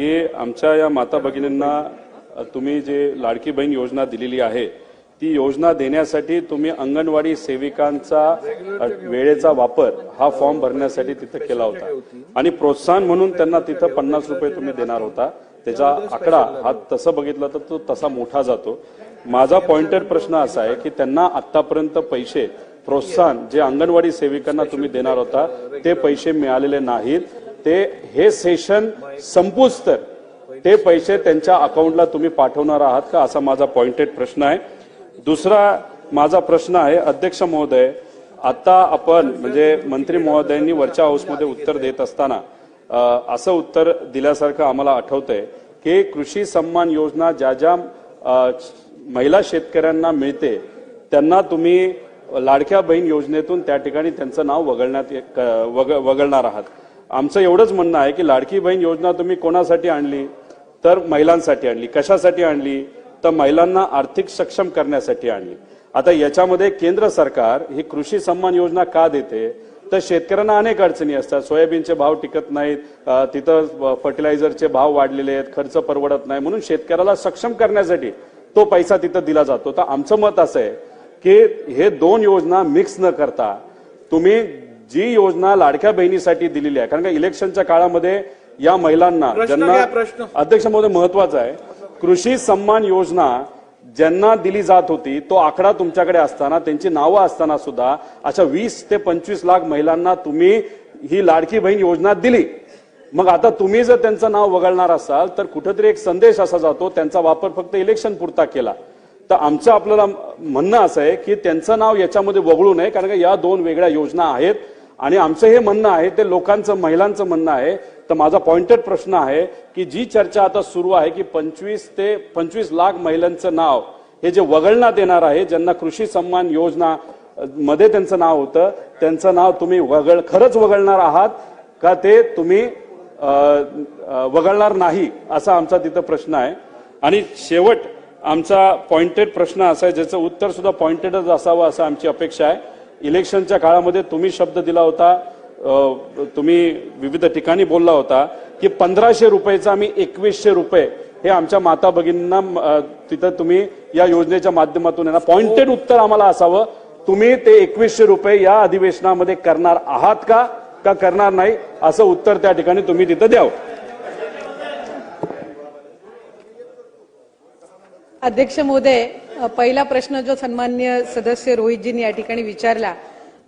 की आमच्या या माता भगिनींना तुम्ही जे लाडकी बहीण योजना दिलेली आहे ती योजना देण्यासाठी तुम्ही अंगणवाडी सेविकांचा वेळेचा वापर हा फॉर्म भरण्यासाठी तिथं केला होता. आणि प्रोत्साहन म्हणून त्यांना तिथं पन्नास रुपये तुम्ही देणार होता. त्याचा आकडा हा तसं बघितला तर तो तसा मोठा जातो. माझा पॉइंटेड प्रश्न असा आहे की त्यांना आतापर्यंत पैसे प्रोत्साहन जे अंगणवाडी सेविकांना तुम्ही देणार होता ते पैसे मिळालेले नाहीत. ते हे सेशन संपूच तर ते पैसे त्यांच्या अकाउंटला तुम्ही पाठवणार आहात का? असा माझा पॉइंटेड प्रश्न आहे. दुसरा माझा प्रश्न आहे अध्यक्ष महोदय आता आपण म्हणजे मंत्री महोदयांनी वरच्या हाऊसमध्ये उत्तर देत असताना असं उत्तर दिल्यासारखं आम्हाला आठवतंय की कृषी सन्मान योजना ज्या ज्या महिला शेतकऱ्यांना मिळते त्यांना तुम्ही लाडक्या बहीण योजनेतून त्या ठिकाणी त्यांचं नाव वगळण्यात वगळणार आहात. आमचं एवढंच म्हणणं आहे की लाडकी बहीण योजना तुम्ही कोणासाठी आणली? तर महिलांसाठी आणली. कशासाठी आणली? तर महिलांना आर्थिक सक्षम करण्यासाठी आणली. आता याच्यामध्ये केंद्र सरकार ही कृषी सन्मान योजना का देते? तर शेतकऱ्यांना अनेक अडचणी असतात. सोयाबीनचे भाव टिकत नाहीत. तिथं फर्टिलायझरचे भाव वाढलेले आहेत. खर्च परवडत नाही. म्हणून शेतकऱ्याला सक्षम करण्यासाठी तो पैसा तिथं दिला जातो. तर आमचं मत असं आहे की हे दोन योजना मिक्स न करता तुम्ही जी योजना लाडक्या बहिणीसाठी दिलेली आहे. कारण का इलेक्शनच्या काळामध्ये या महिलांना ज्यांना. अध्यक्ष महोदय महत्त्वाचा आहे. कृषी सन्मान योजना ज्यांना दिली जात होती तो आकडा तुमच्याकडे असताना त्यांची नावं असताना सुद्धा अशा वीस ते पंचवीस लाख महिलांना तुम्ही ही लाडकी बहीण योजना दिली. मग आता तुम्ही जर त्यांचं नाव वगळणार असाल तर कुठेतरी एक संदेश असा जातो त्यांचा वापर फक्त इलेक्शन पुरता केला. तर आमचं आपल्याला म्हणणं असं आहे की त्यांचं नाव याच्यामध्ये वगळू नये कारण का या दोन वेगळ्या योजना आहेत. आणि आमचं हे म्हणणं आहे ते लोकांचं महिलांचं म्हणणं आहे. तर माझा पॉइंटेड प्रश्न आहे की जी चर्चा आता सुरू आहे की पंचवीस ते पंचवीस लाख महिलांचं नाव हे जे वगळण्यात येणार आहे ज्यांना कृषी सन्मान योजना मध्ये त्यांचं नाव होतं त्यांचं नाव तुम्ही वगळ खरंच वगळणार आहात का ते तुम्ही वगळणार नाही असा आमचा तिथं प्रश्न आहे. आणि शेवट आमचा पॉइंटेड प्रश्न असा आहे ज्याचं उत्तर सुद्धा पॉइंटेडच असावं असं आमची अपेक्षा आहे. इलेक्शनच्या काळामध्ये तुम्ही शब्द दिला होता तुम्ही विविध ठिकाणी बोलला होता की पंधराशे रुपयेचा आम्ही एकवीसशे रुपये हे आमच्या माता भगिनींना तिथं तुम्ही या योजनेच्या माध्यमातून येणार पॉइंटेड उत्तर आम्हाला असावं. तुम्ही ते एकवीसशे रुपये या अधिवेशनामध्ये करणार आहात का का करणार नाही असं उत्तर त्या ठिकाणी तुम्ही तिथं द्यावं. अध्यक्ष महोदय पहिला प्रश्न जो सन्मान्य सदस्य रोहितजींनी या ठिकाणी विचारला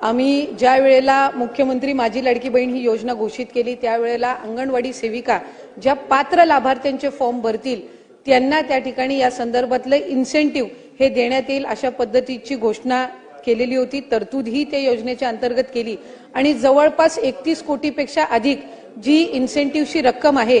आम्ही ज्या वेळेला मुख्यमंत्री माझी लाडकी बहीण ही योजना घोषित केली त्यावेळेला अंगणवाडी सेविका ज्या पात्र लाभार्थ्यांचे फॉर्म भरतील त्यांना त्या ठिकाणी या संदर्भातलं इन्सेंटिव्ह हे देण्यात येईल अशा पद्धतीची घोषणा केलेली होती. तरतूद ही त्या योजनेच्या अंतर्गत केली. आणि जवळपास एकतीस कोटीपेक्षा अधिक जी इन्सेंटिव्हची रक्कम आहे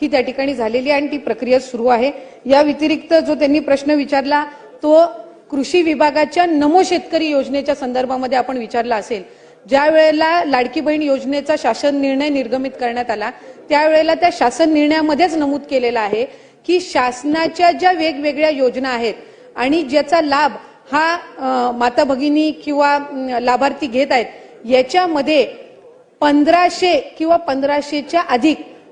ही त्या ठिकाणी झालेली आहे आणि ती प्रक्रिया सुरू आहे. या व्यतिरिक्त जो त्यांनी प्रश्न विचारला तो कृषी विभागाच्या नमो शेतकरी योजनेच्या संदर्भामध्ये आपण विचारला असेल. ज्या वेळेला लाडकी बहीण योजनेचा शासन निर्णय निर्गमित करण्यात आला त्यावेळेला त्या शासन निर्णयामध्येच नमूद केलेलं आहे की शासनाच्या ज्या वेगवेगळ्या योजना आहेत आणि ज्याचा लाभ हा माता भगिनी किंवा लाभार्थी घेत आहेत याच्यामध्ये पंधराशे किंवा पंधराशेच्या अधिक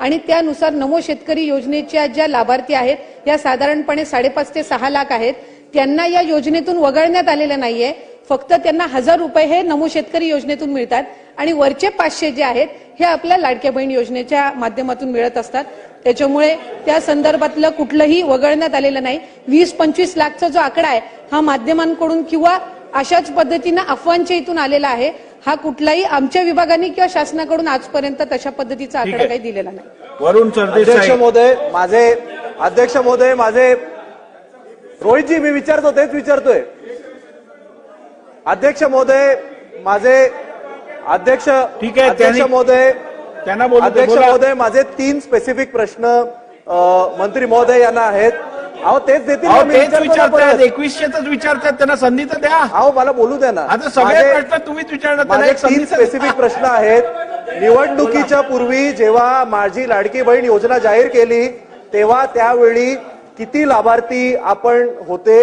आणि त्यानुसार नमो शेतकरी योजनेच्या ज्या लाभार्थी आहेत या साधारणपणे साडेपाच ते सहा लाख आहेत त्यांना या योजनेतून वगळण्यात आलेलं नाहीये. फक्त त्यांना हजार रुपये हे नमो शेतकरी योजनेतून मिळतात आणि वरचे पाचशे जे आहेत हे आपल्या लाडक्या बहीण योजनेच्या माध्यमातून मिळत असतात. त्याच्यामुळे त्या संदर्भातलं कुठलंही वगळण्यात आलेलं नाही. वीस पंचवीस लाखचा जो आकडा आहे हा माध्यमांकडून किंवा अशाच पद्धतीनं अफवांच्या इथून आलेला आहे. हा कुठलाही आमच्या विभागाने किंवा शासनाकडून आजपर्यंत तशा पद्धतीचा आकडा. काही दिलेला नाही वरुण अध्यक्ष महोदय माझे अध्यक्ष महोदय माझे रोहितजी मी विचारतो तेच विचारतोय अध्यक्ष महोदय माझे अध्यक्ष ठीक आहे, अध्यक्ष महोदय त्यांना अध्यक्ष. महोदय माझे तीन स्पेसिफिक प्रश्न मंत्री महोदय यांना आहेत अहो तेच देतील ना, अहो मी तेच विचारतो ना विचारतायत परत. एकवीसशेच विचारतायत त्यांना संधी तर द्या अहो मला बोलू द्या ना आता सगळे माझे- प्रश्न तुम्हीच विचारणार त्यांना माझे एक संधी तीन तर द्या. स्पेसिफिक प्रश्न आहेत निवडणुकीच्या पूर्वी जेव्हा माझी लाडकी बहीण योजना जाहीर केली तेव्हा त्यावेळी किती लाभार्थी आपण होते